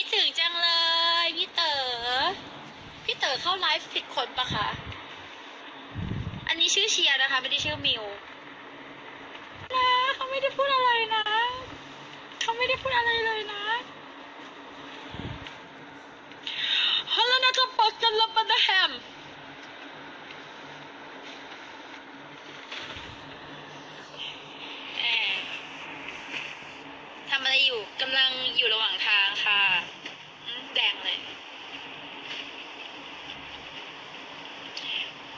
คิดถึงจังเลย พี่เต๋อ พี่เต๋อเข้าไลฟ์ผิดคนปะคะ อันนี้ชื่อเชียร์นะคะ ไม่ได้ชื่อมิวนะเขาไม่ได้พูดอะไรนะ เขาไม่ได้พูดอะไรเลยนะฮัลโหลนะจะปักกันละปันนะแฮมแอบทำอะไรอยู่กำลังอยู่ระหว่างทางค่ะอืมแดงเลย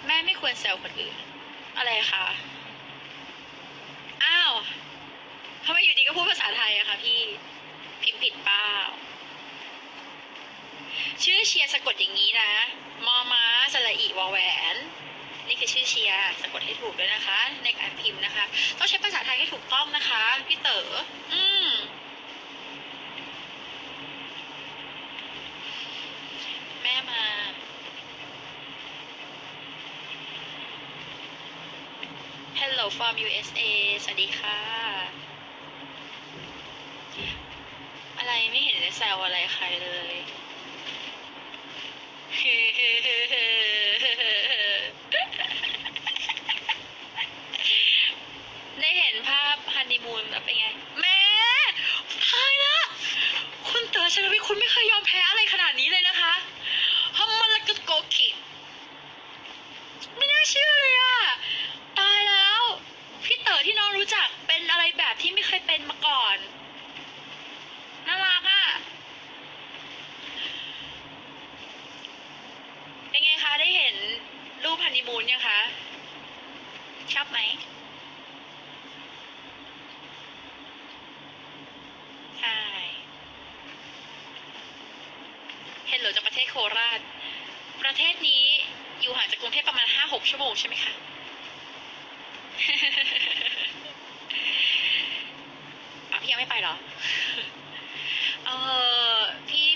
แม่ไม่ ควรแซวคนอื่น อะไรคะ อ้าวทำไมอยู่ดีก็พูดภาษาไทยอะคะพี่ พิมพ์ผิดเปล่า ชื่อเชียร์สะกดอย่างนี้นะ มอม้าสระอีวอแหวน นี่คือชื่อเชียร์สะกดให้ถูกด้วยนะคะ ในการพิมพ์นะคะ ต้องใช้ภาษาไทยให้ถูกต้องนะคะ พี่เต๋อ อืม แม่มา Hello from USA สวัสดีค่ะ อะไรไม่เห็นแซวอะไรใครเลยได้เห็นภาพฮันนีมูนแล้วเป็นไง แม่ตายละคุณเต๋อชนวิทย์คุณไม่เคยยอมแพ้อะไรขนาดนี้เลยนะคะฮัมมาลากะโกกิไม่น่าเชื่อเลยอะตายแล้ว พี่เต๋อที่น้องรู้จักเป็นอะไรแบบที่ไม่เคยเป็นมาก่อน น่ารักอะเป็นไงคะ ได้เห็นรูปฮันนีมูนยังคะ ชอบไหม ใช่ เฮลโลจากประเทศโคราช ประเทศนี้อยู่ห่างจากกรุงเทพประมาณห้าหกชั่วโมงใช่ไหมคะ อะพี่ยังไม่ไปเหรอ เออพี่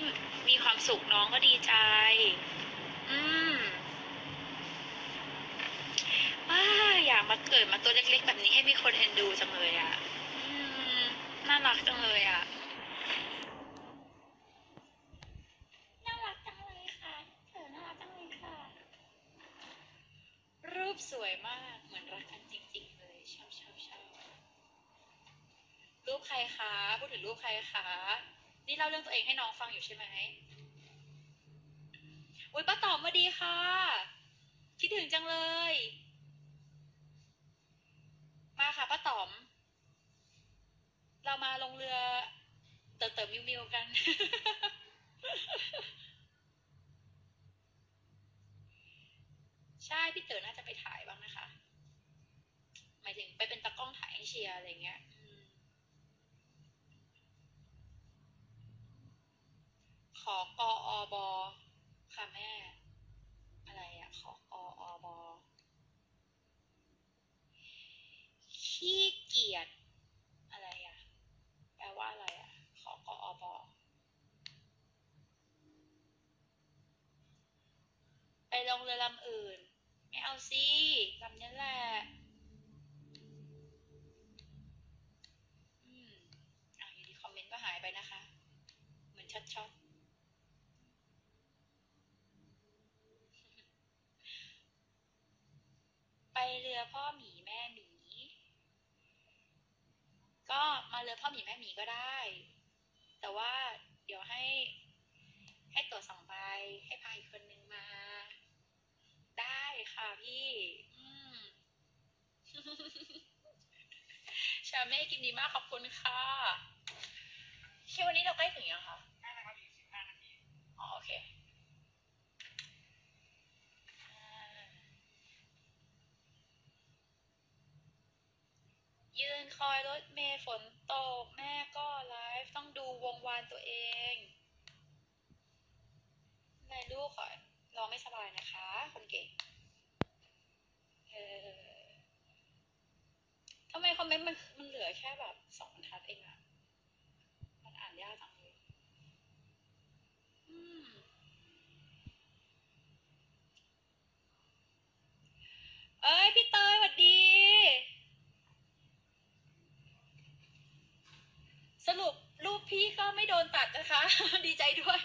มีความสุขน้องก็ดีใจ อืมว้าอยากมาเกิดมาตัวเล็กๆ แบบนี้ให้มีคนเอ็นดูจังเลยอะ อืม น่ารักจังเลยอะารักจังเลยค่ะเธอน่ารักจังเลยค่ะ รูป สวยมากเหมือนรักกันจริง ๆ เลยชอบชอบชอบรูปใครคะพูดถึงรูปใครคะนี่เล่าเรื่องตัวเองให้น้องฟังอยู่ใช่ไหมอุ้ยป้าต๋อมสวัสดีค่ะ คิดถึงจังเลย มาค่ะป้าต๋อม เรามาลงเรือเติร์เติร์มิวมิวกัน ใช่พี่เต๋อน่าจะไปถ่ายบ้างนะคะ หมายถึงไปเป็นตากล้องถ่ายให้เชียร์อะไรเงี้ยขอกออบอค่ะแม่ อะไรอะขอกออบอขี้เกียจอะไรอะแปลว่าอะไรอะขอกออบอไปลงเรือลำอื่น ไม่เอาสิลำนี้แหละอืมอะอยู่ดีคอมเมนต์ก็หายไปนะคะ เหมือนช็อตช็อตไปเรือพ่อหมีแม่หมี ก็มาเรือพ่อหมีแม่หมีก็ได้ แต่ว่าเดี๋ยวให้ให้ตัวสองใบให้พาอีกคนนึงมา ค่ะพี่ชาเม่กินดีมากขอบคุณค่ะคิดวันนี้เราใกล้ถึงยังคะได้นะครับอีกสิบห้านาทีอ๋อโอเคยืนคอยรถเมย์ฝนตก แม่ก็ไลฟ์ต้องดูวงวานตัวเองนายลูกขอรอไม่สบายนะคะ คนเก่ง เออทำไมันมันเหลือแค่แบบสองบรรทัดเองอะมันอ่านยากจังเลยอืมเอ้ย พี่เตยสวัสดี สรุปรูปพี่ก็ไม่โดนตัดนะคะ ดีใจด้วย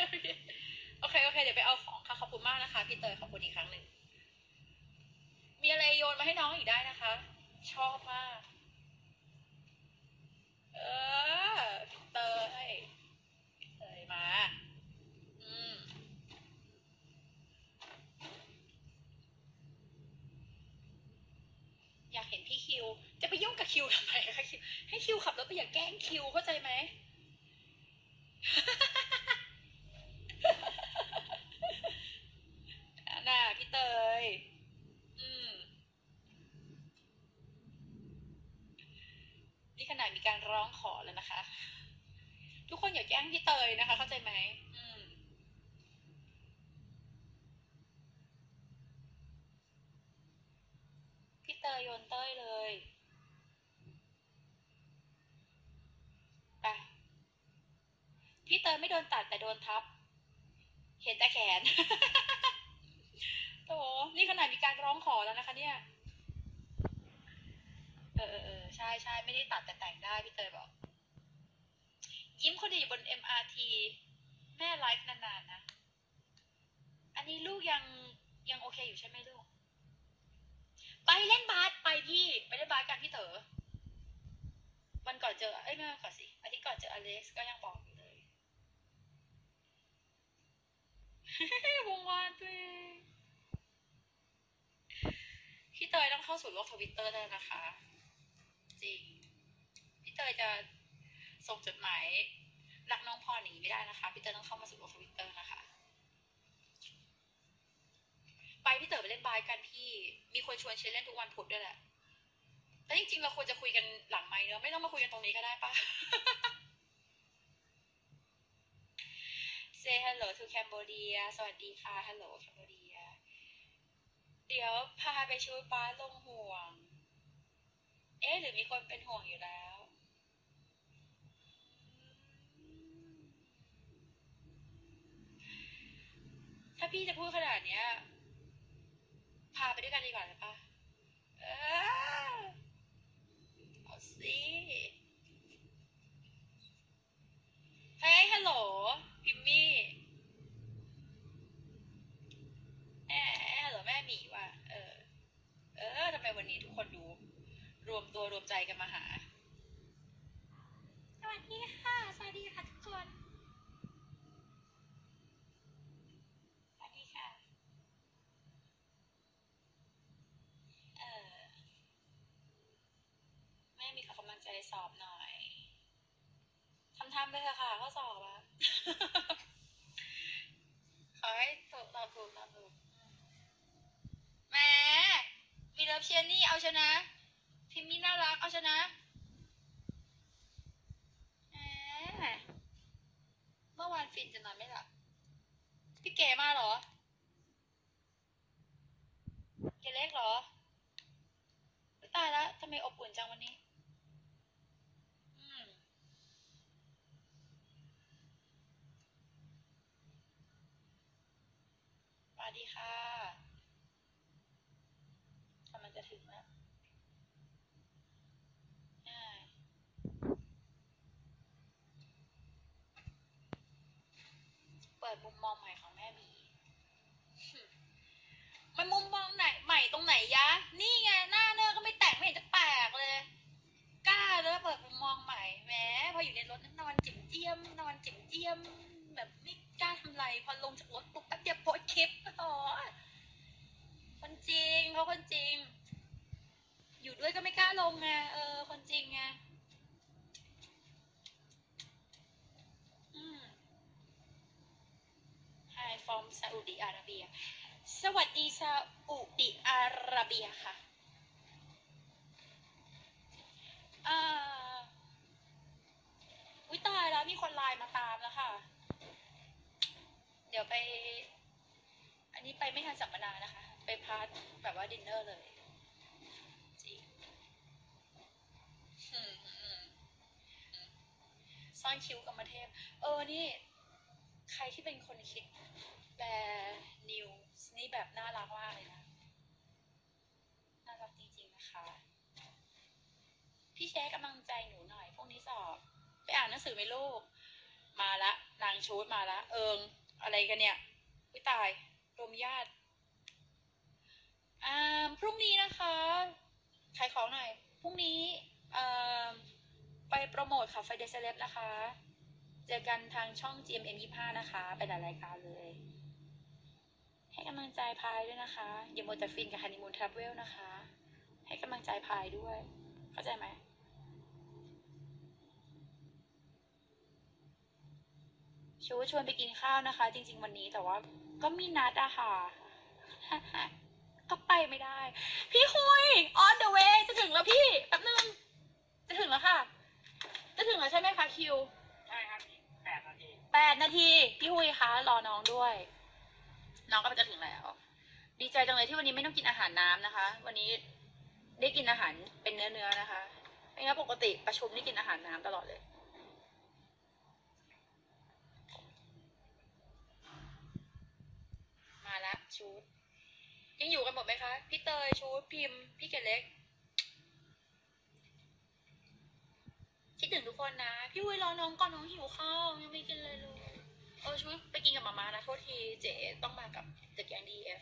โอเค โอเค เดี๋ยวไปเอาของค่ะ ขอบคุณมากนะคะ พี่เตยขอบคุณอีกครั้งหนึ่งมีอะไรโยนมาให้น้องอีกได้นะคะ ชอบมาก เออพี่เตยพี่เตยมา อืม อยากเห็น พี่คิว จะไปยุ่งกับคิวทำไมคะคิวให้คิวขับรถไปอย่าแกล้งคิวเข้าใจไหมน่ะพี่เตย อืม นี่ขนาดมีการร้องขอแล้วนะคะ ทุกคนอย่าแกล้งพี่เตยนะคะ เข้าใจไหมอืม พี่เต ยโยนเต้ยเลยไปพี่เตยไม่โดนตัดแต่โดนทับ เห็นแต่แขนโอ้นี่ขนาดมีการร้องขอแล้วนะคะ เนี่ยเออเออเออใช่ใช่ไม่ได้ตัดแต่แต่งได้พี่เตยบอก ยิ้มคนเดียวอยู่บน MRT แม่ไลฟ์นานๆนะ อันนี้ลูกยังยังโอเคอยู่ใช่ไหมลูก ไปเล่นบาสไปพี่ ไปเล่นบาสกันพี่เต๋อวันก่อนเจอเอ้ยไม่วันก่อนสิอาทิตย์ก่อนเจออเล็กซ์ก็ยังบอกอยู่เลย วงวานตัวเองพี่เตยต้องเข้าสู่โลกทวิตเตอร์แล้วนะคะ จริง พี่เตยจะส่งจดหมายรักน้องพรหนีไม่ได้นะคะ พี่เตยต้องเข้ามาสู่โลกทวิตเตอร์นะคะ ไปพี่เต๋อไปเล่นบาสกันพี่ มีคนชวนเชนเล่นทุกวันพุธด้วยแหละแต่จริงๆเราควรจะคุยกันหลังไมค์เนอะไม่ต้องมาคุยกันตรงนี้ก็ได้ปะ Say hello to Cambodia สวัสดีค่ะ Hello Cambodia เดี๋ยวพาไปชูป้าลงห่วง เอ๊ะหรือมีคนเป็นห่วงอยู่แล้ว ถ้าพี่จะพูดขนาดเนี้ย พาไปด้วยกันดีกว่าเลยปะเออเอาสิเฮ้ยฮัลโหล พิมมี่แอะฮัลโหลแม่หมีว่ะ เออ เออทำไมวันนี้ทุกคนดู รวมตัวรวมใจกันมาหา สวัสดีค่ะ สวัสดีค่ะทุกคน สวัสดีค่ะ เออแม่มีขอกำลัง ใจสอบหน่อยทำทำไปเถอะค่ะข้อสอบอะขอให้ถูกตอบถูกตอบถูกแหมมีเลิฟเชียนี่เอาชนะ พิมมี่น่ารักเอาชนะแหมเมื่อวานฟินจะนอนไม่หลับพี่เก๋มาเหรอเก๋เล็กเหรอตายแล้วทำไมอบอุ่นจังวันนี้ อืม สวัส ดีค่ะกำลังจะถึงแล้วอ่าเปิดมุมมองใหม่ของแม่บี มันมุมมองไหนใหม่ตรงไหนยะ นี่ไงหน้าเนอก็ไม่แต่งไม่เห็นจะแปลกเลย กล้าเลยเปิดมุมมองใหม่แหมพออยู่ในรถนั้นนอนจิ๋มเจียม นอนจิ๋มเจียม แบบไม่กล้าทำอะ ไร พอลงจากรถปุ๊บแป๊บเดียวโพสคลิปอ้ยคนจริงเขาคนจริง อยู่ด้วยก็ไม่กล้าลงไงเออ คนจริงไงอืม Hi from Saudi Arabia สวัสดีซาอุดิอาระเบียค่ะอ่าอุ้ยตายแล้วมีคนไลน์มาตามแล้วค่ะ เดี๋ยวไป อันนี้ไปไม่ทันสัมมนานะคะ ไปพาร์ทแบบว่าดินเนอร์เลยจริงซ่อนคิ้วกรรมาเทพ เออนี่ ใครที่เป็นคนคิดแบร์นิวส์นี่แบบน่ารักมากเลยนะน่ารักจริงๆนะคะ พี่แชร์กำลังใจหนูหน่อย พวกนี้สอบ ไปอ่านหนังสือไหมลูก มาละ นางชูดมาละ เอิง อะไรกันเนี่ยวิตายรวมญาติอ่าพรุ่งนี้นะคะขายของหน่อยพรุ่งนี้ไปโปรโมทค่ะไฟเดซเล็บนะคะ เจอกันทางช่อง GMM 25นะคะ ไปหลายรายการเลย ให้กำลังใจพายด้วยนะคะอย่ามัวแต่ฟินกับฮันนีมูนทราเวลนะคะ ให้กำลังใจพายด้วย เข้าใจไหม ชูชวนไปกินข้าวนะคะ จริง ๆ วันนี้แต่ว่าก็มีนัดอะค่ะ ก็ไปไม่ได้ พี่คุย on the way จะถึงแล้วพี่แป๊บนึง จะถึงแล้วค่ะ จะถึงแล้วใช่ไหมคะคิว ใช่ครับแปดนาทีแปดนาที พี่หุยคะรอน้องด้วย น้องก็จะถึงแล้ว ดีใจจังเลยที่วันนี้ไม่ต้องกินอาหารน้ำนะคะ วันนี้ได้กินอาหารเป็นเนื้อเนื้อๆนะคะไม่งั้นปกติประชุมนี่กินอาหารน้ำตลอดเลย มาละ ชูดยังอยู่กันหมดไหมคะ พี่เตยชูดพิมพ์พี่เกดเล็ก คิดถึงทุกคนนะ พี่วุ้ยรอน้องก่อนน้องหิวข้าวยังไม่กินเลยลูกเออช่วยไปกินกับมาม่านะโทษทีเจ๊ต้องมากับเด็กแกงดีเอฟ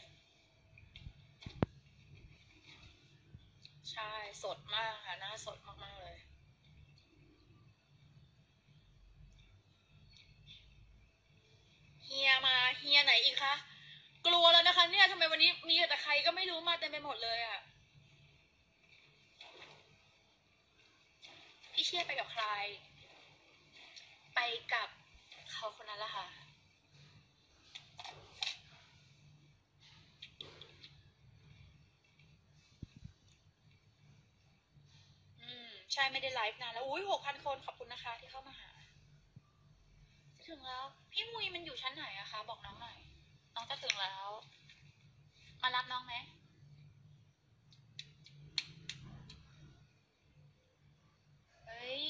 ใช่ สดมากค่ะหน้าสดมาก ๆ เลยเฮียมาเฮียไหนอีกคะ วันนี้มีแต่ใครก็ไม่รู้มาเต็มไปหมดเลยอะพี่เชี่ยไปกับใคร ไปกับเขาคนนั้นละค่ะ อืม ใช่ไม่ได้ไลฟ์นานแล้ว อุ้ยหกพันคนขอบคุณนะคะ ที่เข้ามาหา ถึงแล้ว พี่มุยมันอยู่ชั้นไหนอะคะ บอกน้องหน่อย น้องจะถึงแล้ว มารับน้องไหมเฮ้ย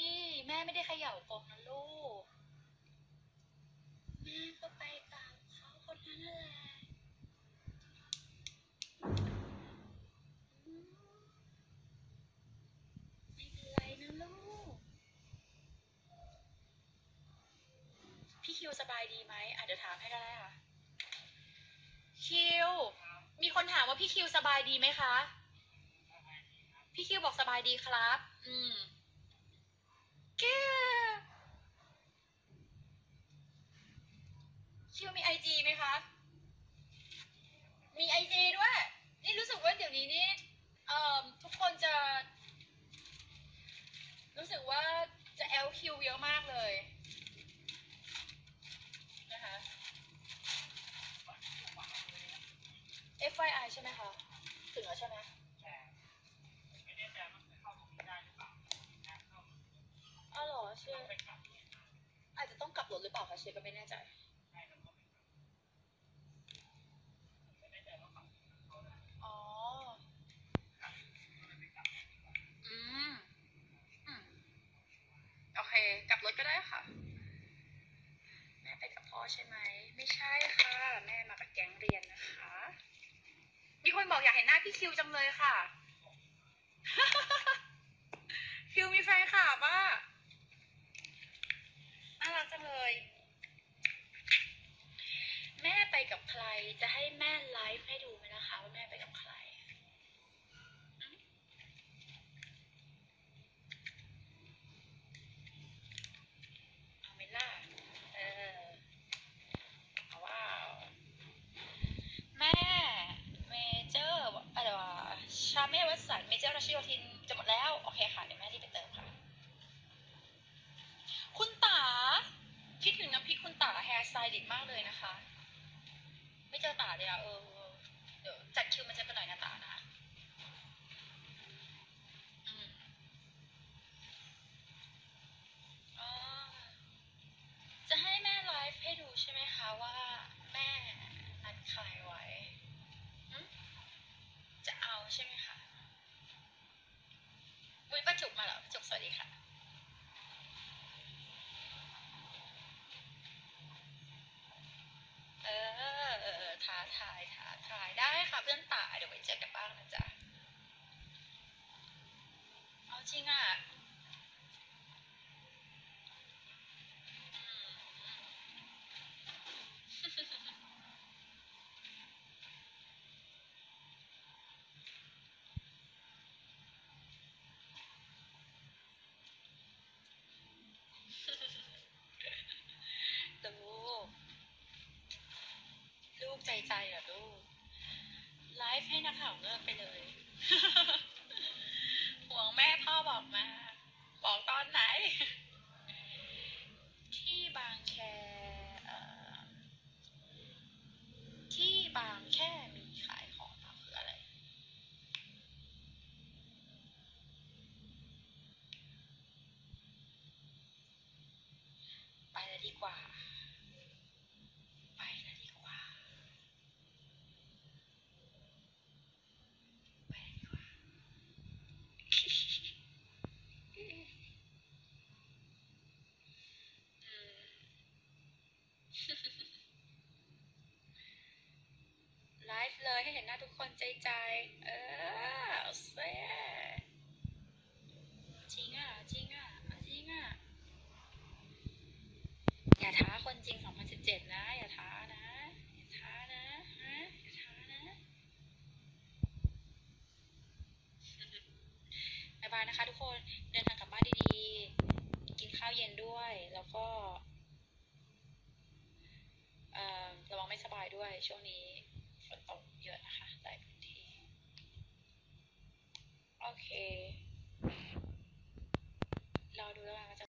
แม่ไม่ได้เขย่ากงนะลูก แม่ก็ไปตามเขาคนนั้นนั่นแหละไม่เป็นไรนะลูก พี่คิวสบายดีไหมอาจจะเดี๋ยวถามให้ก็ได้ค่ะ คิว มีคนถามว่าพี่คิวสบายดีไหมคะ พี่คิวบอกสบายดีครับ อืมกคิวมีไอจีไหมคะมีไอจีด้วย นี่รู้สึกว่าเดี๋ยวนี้นี่เอ่อทุกคนจะ รู้สึกว่าจะ LQ เยอะมากเลย นะคะ FYI ใช่ไหมคะ ถึงแล้วใช่ไหมแต่ไม่แน่ใจว่าจะเข้าตรงนี้ได้หรือเปล่านะเข้าอ้าวเหรอเชฟไปกลับอาจจะต้องกลับรถหรือเปล่าคะเชฟก็ไม่แน่ใจ ได้แล้วก็ไม่แน่ใจว่าฝั่งเข้าได้ อ๋อ อืม อืม โอเค กลับรถก็ได้ค่ะ แม่ไปกับพ่อใช่ไหม ไม่ใช่ค่ะ แม่มากับแก๊งเรียนนะคะ มีคน บอกอยากเห็นหน้าพี่คิวจังเลยค่ะ คิวมีแฟนคลับอะน่ารักจังเลย แม่ไปกับใครจะให้แม่ไลฟ์ให้ดูไหมนะคะ ว่าแม่ไปกับใคร เอาไหมล่ะ เออเอาว้าว แม่ เมเจอร์อะไรวะ ชาเม่วัตสันเมเจอร์ราชิโยธินจะหมดแล้ว โอเคค่ะ เดี๋ยวแม่ที่ไปเติมค่ะ คุณตาคิดถึงน้ำพริกคุณตาแฮร์สไตลิสต์มากเลยนะคะ ไม่เจอตาเลยอะเออ เดี๋ยวจัดคิวมาเจอกันหน่อยนะตานะอืมอ๋อ จะให้แม่ไลฟ์ให้ดูใช่ไหมคะว่าแม่นัดใครไว้หึจะเอาใช่ไหมคะวุ้ยประจุก มาแล้วจุกสวัสดีค่ะเออเออเออท้าทายท้าทายได้ค่ะเพื่อนตาเดี๋ยวไว้เจอกันบ้างนะจ๊ะเอาจริงอะ ใจเหรอลูกไลฟ์ให้นักข่าวเลิกไปเลยห่วงแม่พ่อบอกมา บอกตอนไหน ทุกคนใจใจ เออเซ่